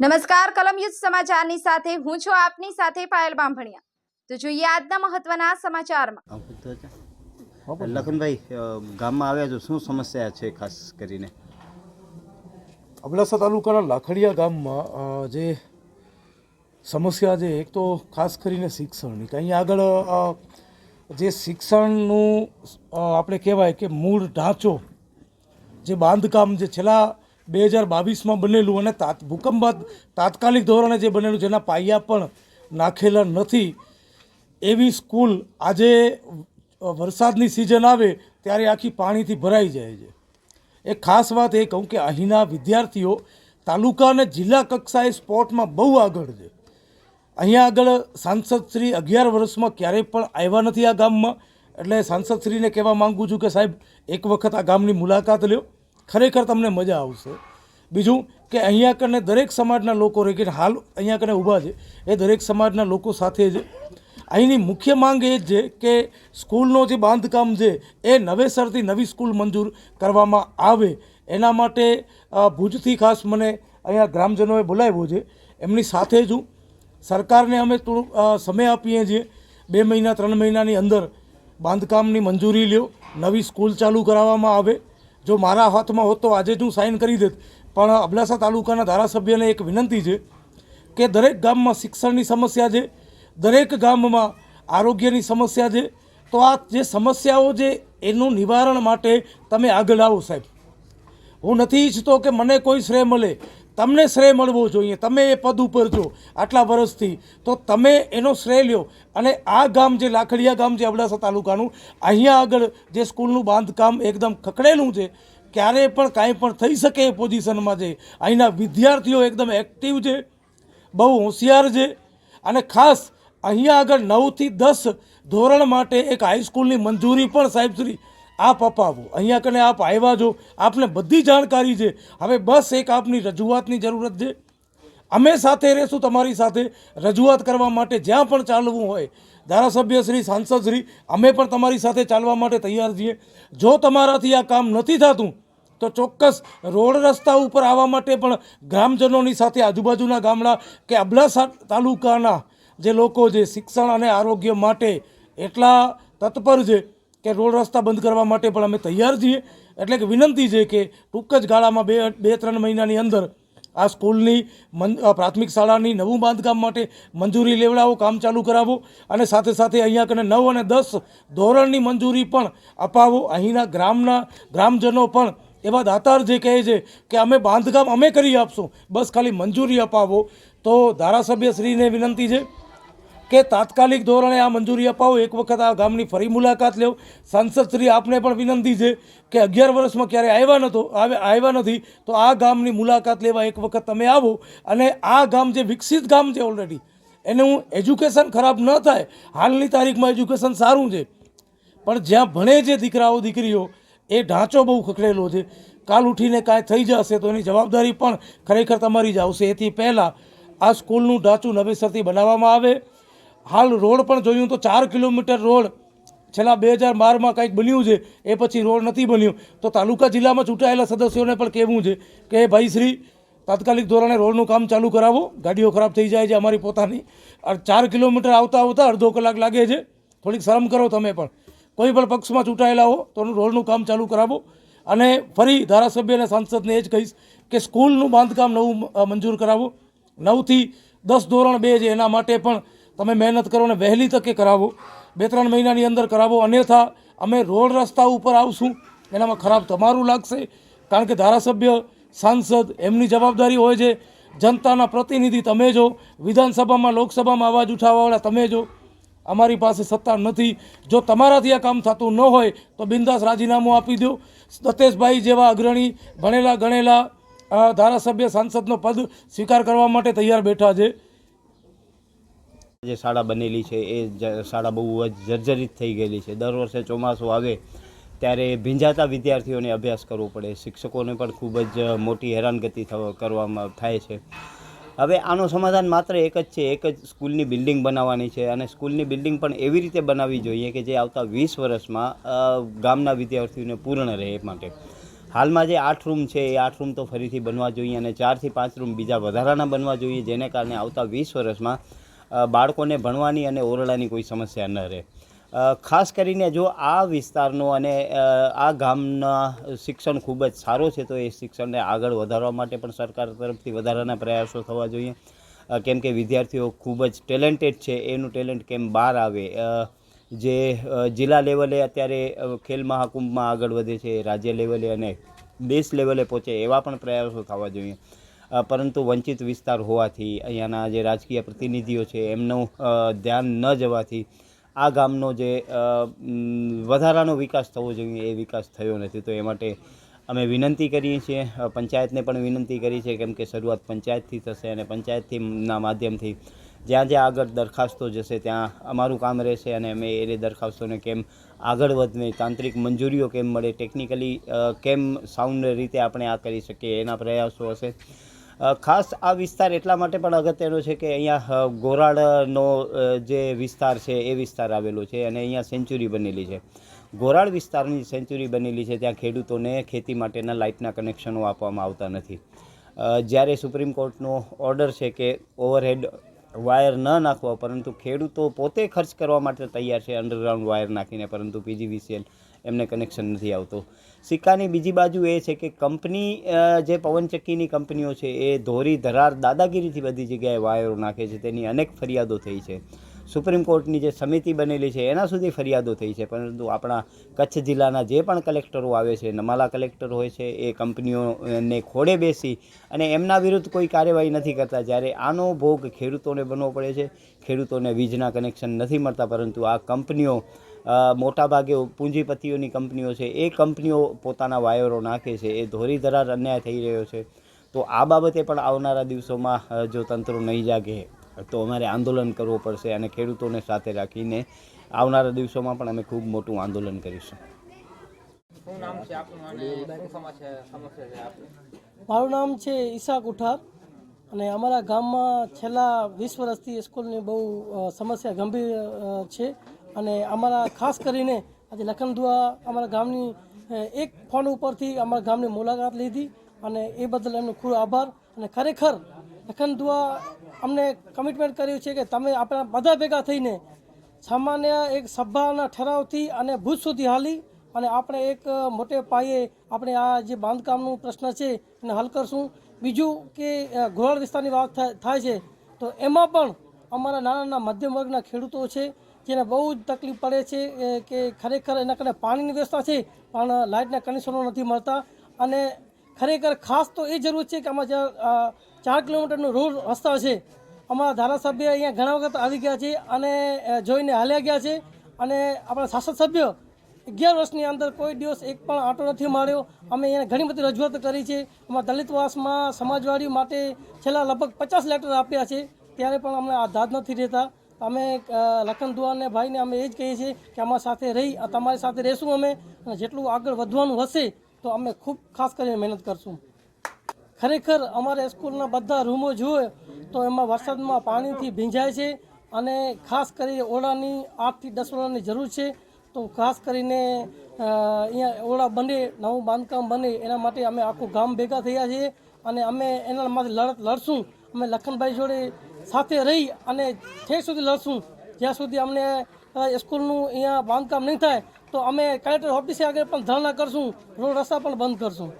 નમસ્કાર કલમયુદ્ધ સમાચારની સાથે હું છું આપની સાથે પાયલ બાંભણિયા. તો જોઈએ આજના મહત્વના સમાચારમાં. લખનભાઈ ગામમાં આવ્યા છો. શું સમસ્યા છે ખાસ કરીને? અબડાસા તાલુકાના લાખડિયા ગામમાં જે સમસ્યા છે એક તો ખાસ કરીને શિક્ષણની. કે અહીંયા આગળ જે શિક્ષણનું આપણે કહેવાય કે મૂળ ઢાંચો જે બાંધકામ જે છેલ્લા બે હજાર બાવીસમાં બનેલું અને તાત, ભૂકંપ બાદ તાત્કાલિક ધોરણે જે બનેલું જેના પાયા પણ નાખેલા નથી, એવી સ્કૂલ આજે વરસાદની સિઝન આવે ત્યારે આખી પાણીથી ભરાઈ જાય છે. એક ખાસ વાત એ કહું કે અહીંના વિદ્યાર્થીઓ તાલુકા અને જિલ્લા કક્ષાએ સ્પોર્ટમાં બહુ આગળ છે. અહીંયા આગળ સાંસદશ્રી અગિયાર વર્ષમાં ક્યારેય પણ આવ્યા નથી આ ગામમાં. એટલે સાંસદ શ્રીને કહેવા માંગુ છું કે સાહેબ, એક વખત આ ગામની મુલાકાત લ્યો. ખરેખર તમને મજા આવશે. બીજું કે અહીંયા કને દરેક સમાજના લોકો રહે કે હાલ અહીંયા કને ઊભા છે, એ દરેક સમાજના લોકો સાથે છે. અહીંની મુખ્ય માંગ એ જ છે કે સ્કૂલનો જે બાંધકામ છે, એ નવેસરથી નવી સ્કૂલ મંજૂર કરવામાં આવે. એના માટે ભુજથી ખાસ મને અહીંયા ગ્રામજનોએ બોલાવ્યો છે. એમની સાથે જ હું સરકારને અમે થોડું સમય આપીએ છીએ. બે મહિના, ત્રણ મહિનાની અંદર બાંધકામની મંજૂરી લ્યો, નવી સ્કૂલ ચાલુ કરાવવામાં આવે. જો મારા હાથમાં હોત તો આજે જ હું સાઇન કરી દેત. પણ અબડાસા તાલુકાના ધારાસભ્યને એક વિનંતી છે કે દરેક ગામમાં શિક્ષણની સમસ્યા છે, દરેક ગામમાં આરોગ્યની સમસ્યા છે, તો આ જે સમસ્યાઓ છે એનું નિવારણ માટે તમે આગળ આવો સાહેબ. હું નથી ઈચ્છતો કે મને કોઈ શ્રેય મળે તમને શ્રેય મળવો જોઈએ, તમે એ પદ ઉપર છો આટલા વર્ષથી. તો તમે એનો શ્રેય લ્યો અને આ ગામ જે લાખડીયા ગામ છે અબડાસા તાલુકાનું, અહીંયા આગળ જે સ્કૂલનું બાંધકામ એકદમ ખકડેલું છે, ક્યારે પણ કાંઈ પણ થઈ શકે એ પોઝિશનમાં છે. અહીંના વિદ્યાર્થીઓ એકદમ એક્ટિવ છે, બહુ હોશિયાર છે અને ખાસ અહીંયા આગળ નવથી દસ ધોરણ માટે એક હાઈસ્કૂલની મંજૂરી પણ સાહેબશ્રી આપ અપાવો. અહીંયા કને આપ આવ્યા છો. આપને બધી જાણકારી છે. હવે બસ એક આપની રજૂઆતની જરૂરત છે. અમે સાથે રહેશું તમારી સાથે રજૂઆત કરવા માટે જ્યાં પણ ચાલવું હોય. ધારાસભ્ય શ્રી, સાંસદ શ્રી, અમે પણ તમારી સાથે ચાલવા માટે તૈયાર છીએ. જો તમારાથી આ કામ નથી થતું, તો ચોક્કસ રોડ રસ્તા ઉપર આવવા માટે પણ ગ્રામજનોની સાથે આજુબાજુના ગામડા કે અબડાસા તાલુકાના જે લોકો છે, શિક્ષણ અને આરોગ્ય માટે એટલા તત્પર છે કે રોડ રસ્તા બંધ કરવા માટે પણ અમે તૈયાર છીએ. એટલે કે વિનંતી છે કે ટૂંક જ ગાળામાં બે બે, ત્રણ મહિનાની અંદર આ સ્કૂલની મન પ્રાથમિક શાળાની નવું બાંધકામ માટે મંજૂરી લેવડાવો, કામ ચાલુ કરાવો અને સાથે સાથે અહીંયા કને નવ અને દસ ધોરણની મંજૂરી પણ અપાવો. અહીંના ગ્રામના ગ્રામજનો પણ એવા દાતાર જે કહે છે કે અમે બાંધકામ અમે કરી આપશું, બસ ખાલી મંજૂરી અપાવો. તો ધારાસભ્યશ્રીને વિનંતી છે કે તાત્કાલિક ધોરણે આ મંજૂરી અપાવો. એક વખત આ ગામની ફરી મુલાકાત લેવો. સાંસદ શ્રી આપને પણ વિનંતી છે કે અગિયાર વર્ષમાં ક્યારે આવ્યા નતો, આવે, આવ્યા નથી, તો આ ગામની મુલાકાત લેવા એક વખત તમે આવો. અને આ ગામ જે વિકસિત ગામ છે ઓલરેડી એનું એજ્યુકેશન ખરાબ ન થાય. હાલની તારીખમાં એજ્યુકેશન સારું છે. પણ જ્યાં ભણે છે દીકરાઓ, દીકરીઓ, એ ઢાંચો બહુ ખખડેલો છે. કાલ ઉઠીને કાંઈ થઈ જશે તો એની જવાબદારી પણ ખરેખર તમારી જ આવશે. એથી પહેલાં આ સ્કૂલનું ઢાંચું નવેસરથી બનાવવામાં આવે. હાલ રોડ પણ જોયું તો ચાર કિલોમીટર રોડ છેલ્લા બે હજાર બારમાં કંઈક બન્યું છે, એ પછી રોડ નથી બન્યું. તો તાલુકા જિલ્લામાં ચૂંટાયેલા સદસ્યોને પણ કહેવું છે કે ભાઈ શ્રી, તાત્કાલિક ધોરણે રોડનું કામ ચાલુ કરાવો. ગાડીઓ ખરાબ થઈ જાય છે અમારી પોતાની. ચાર કિલોમીટર આવતા આવતા અડધો કલાક લાગે છે. થોડીક શરમ કરો તમે પણ. કોઈ પણ પક્ષમાં ચૂંટાયેલા હો, તો રોડનું કામ ચાલુ કરાવો. અને ફરી ધારાસભ્ય અને સાંસદને એ જ કહીશ કે, સ્કૂલનું બાંધકામ નવું મંજૂર કરાવો. નવથી દસ ધોરણ બે છે, એના માટે પણ તમે મહેનત કરો અને વહેલી તકે કરાવો. બે, ત્રણ મહિનાની અંદર કરાવો. અન્યથા, અમે રોડ રસ્તા ઉપર આવશું. એનામાં ખરાબ તમારું લાગશે. કારણ કે ધારાસભ્ય, સાંસદ, એમની જવાબદારી હોય છે. જનતાના પ્રતિનિધિ તમે જો વિધાનસભામાં, લોકસભામાં અવાજ ઉઠાવવાવાળા તમે જો અમારી પાસે સત્તા નથી. જો તમારાથી આ કામ થતું ન હોય, તો બિંદાસ રાજીનામું આપી દો. દતેશભાઈ જેવા અગ્રણી, ભણેલા ગણેલા ધારાસભ્ય, સાંસદનો પદ સ્વીકાર કરવા માટે તૈયાર બેઠા છે. જે શાળા બનેલી છે એ શાળા બહુ જ જર્જરિત થઈ ગયેલી છે. દર વર્ષે ચોમાસું આવે ત્યારે ભીંજાતા વિદ્યાર્થીઓને અભ્યાસ કરવો પડે. શિક્ષકોને પણ ખૂબ જ મોટી હેરાનગતિ કરવામાં થાય છે. હવે આનું સમાધાન માત્ર એક જ છે. એક જ સ્કૂલની બિલ્ડિંગ બનાવવાની છે અને સ્કૂલની બિલ્ડિંગ પણ એવી રીતે બનાવવી જોઈએ કે જે આવતા વીસ વર્ષમાં ગામના વિદ્યાર્થીઓને પૂર્ણ રહે એ માટે. હાલમાં જે આઠ રૂમ છે, એ આઠ રૂમ તો ફરીથી બનવા જોઈએ અને ચારથી પાંચ રૂમ બીજા વધારાના બનવા જોઈએ. જેને કારણે આવતા વીસ વર્ષમાં બાળકોને ભણવાની અને ઓરડાની કોઈ સમસ્યા ન રહે. ખાસ કરીને જો આ વિસ્તારનો અને આ ગામના શિક્ષણ ખૂબ જ સારો છે, તો એ શિક્ષણને આગળ વધારવા માટે પણ સરકાર તરફથી વધારાના પ્રયાસો થવા જોઈએ. કેમ કે વિદ્યાર્થીઓ ખૂબ જ ટેલેન્ટેડ છે, એનું ટેલેન્ટ કેમ બહાર આવે? જે જિલ્લા લેવલે અત્યારે ખેલ મહાકુંભમાં આગળ વધે છે, રાજ્ય લેવલે અને દેશ લેવલે પહોંચે એવા પણ પ્રયાસો થવા જોઈએ. પરંતુ વંચિત વિસ્તાર હોવાથી અહીંયાના જે રાજકીય પ્રતિનિધિઓ છે, એમનું ધ્યાન ન જવાથી આ ગામનો જે વધારાનો વિકાસ થવો જોઈએ એ વિકાસ થયો નથી. તો એ માટે અમે વિનંતી કરીએ છીએ પંચાયતને પણ વિનંતી કરી છે કેમ કે શરૂઆત પંચાયતથી થશે અને પંચાયતથીના માધ્યમથી જ્યાં જ્યાં આગળ દરખાસ્તો જશે ત્યાં અમારું કામ રહેશે અને અમે એ દરખાસ્તોને કેમ આગળ વધને તાંત્રિક મંજૂરીઓ કેમ મળે, ટેકનિકલી કેમ સાઉન્ડ રીતે આપણે આ કરી શકીએ એના પ્રયાસો હશે. ખાસ આ વિસ્તાર એટલા માટે પણ અગત્યનો છે કે અહીંયા ગોરાળનો જે વિસ્તાર છે એ વિસ્તાર આવેલો છે અને અહીંયા સેન્ચુરી બનેલી છે. ગોરાડ વિસ્તારની સેન્ચુરી બનેલી છે, ત્યાં ખેડૂતોને ખેતી માટેના લાઇટના કનેક્શનો આપવામાં આવતા નથી. જ્યારે સુપ્રીમ કોર્ટનો ઓર્ડર છે કે ઓવરહેડ વાયર ન નાખવા, પરંતુ ખેડૂતો પોતે ખર્ચ કરવા માટે તૈયાર છે અંડરગ્રાઉન્ડ વાયર નાખીને, પરંતુ પીજીવીસીએલ એમને કનેક્શન નથી આવતો. સિક્કાની બીજી બાજુ એ છે કે કંપની જે પવનચક્કીની કંપનીઓ છે, એ ધોરી ધરાર દાદાગીરીથી બધી જગ્યાએ વાયરો નાખે છે, તેની અનેક ફરિયાદો થઈ છે. સુપ્રીમ કોર્ટની જે સમિતિ બનેલી છે, એના સુધી ફરિયાદો થઈ છે. પરંતુ આપણા કચ્છ જિલ્લાના જે પણ કલેક્ટરો આવે છે, નમાલા કલેક્ટર હોય છે, એ કંપનીઓને ખોડે બેસી અને એમના વિરુદ્ધ કોઈ કાર્યવાહી નથી કરતા. જ્યારે આનો ભોગ ખેડૂતોને બનવો પડે છે, ખેડૂતોને વીજના કનેક્શન નથી મળતા, પરંતુ આ કંપનીઓ મોટાભાગે પૂંજીપતિઓની કંપનીઓ છે, એ કંપનીઓ પોતાના વાયરો નાખે છે, એ ધોરી ધરાર અન્યાય થઈ રહ્યો છે. તો આ બાબતે પણ આવનારા દિવસોમાં જો તંત્ર નહીં જાગે તો અમારે આંદોલન કરવું પડશે અને ખેડૂતોને સાથે રાખીને આવનારા દિવસોમાં પણ અમે ખૂબ મોટું આંદોલન કરીશું. શું નામ છે આપનું અને શું સમસ્યા સમસ્યા છે આપની? મારું નામ છે ઈશા કુઠાર અને અમારા ગામમાં છેલ્લા વીસ વર્ષથી સ્કૂલની બહુ સમસ્યા ગંભીર છે અને અમારા ખાસ કરીને આજે લખનદુઆ અમારા ગામની એક ફોન ઉપરથી અમારા ગામની મુલાકાત લીધી અને એ બદલ એમનો ખૂબ આભાર અને ખરેખર લખનદુઆ અમને કમિટમેન્ટ કર્યું છે કે તમે આપણા બધા ભેગા થઈને સામાન્ય એક સભાના ઠરાવથી અને ભુજ સુધી હાલી અને આપણે એક મોટે પાયે આપણે આ જે બાંધકામનું પ્રશ્ન છે એને હલ કરશું. બીજું કે ઘોરાળ વિસ્તારની વાત થાય છે તો એમાં પણ અમારા નાના નાના મધ્યમ વર્ગના ખેડૂતો છે જેને બહુ જ તકલીફ પડે છે કે ખરેખર એના કારણે પાણીની વ્યવસ્થા છે પણ લાઇટના કનેક્શનો નથી મળતા અને ખરેખર ખાસ તો એ જરૂર છે કે જ્યાં ચાર કિલોમીટરનો રોડ રસ્તા છે, અમારા ધારાસભ્ય અહીંયા ઘણા વખત આવી ગયા છે અને જોઈને હાલ્યા ગયા છે અને આપણા સાંસદ સભ્ય અગિયાર વર્ષની અંદર કોઈ દિવસ એક પણ આંટો નથી માર્યો. અમે એને ઘણી બધી રજૂઆત કરી છે. અમારા દલિતવાસમાં સમાજવાડી માટે છેલ્લા લગભગ પચાસ લેટર આપ્યા છે. ત્યારે પણ અમને આ દાદ નથી રહેતા. અમે લખન દુઆને ભાઈને અમે એ જ કહીએ છીએ કે અમારી સાથે રહી તમારી સાથે રહેશું અમે જેટલું આગળ વધવાનું હશે તો અમે ખૂબ ખાસ કરીને મહેનત કરશું. ખરેખર અમારે સ્કૂલના બધા રૂમો જોઈએ તો એમાં વરસાદમાં પાણીથી ભીંજાય છે અને ખાસ કરી ઓરડાની આઠથી દસ ઓરડાની જરૂર છે. તો ખાસ કરીને અહીંયા ઓરડા બને, નવું બાંધકામ બને, એના માટે અમે આખું ગામ ભેગા થયા છીએ અને અમે એના માટે લડત લડશું. અમે લખનભાઈ જોડે સાથે રહી અને ઠેર સુધી લડશું. જ્યાં સુધી અમને સ્કૂલનું અહીંયા બાંધકામ નહીં થાય તો અમે કલેક્ટર ઓફિસે આગળ પણ ધરણા કરશું રોડ રસ્તા પણ બંધ કરશું.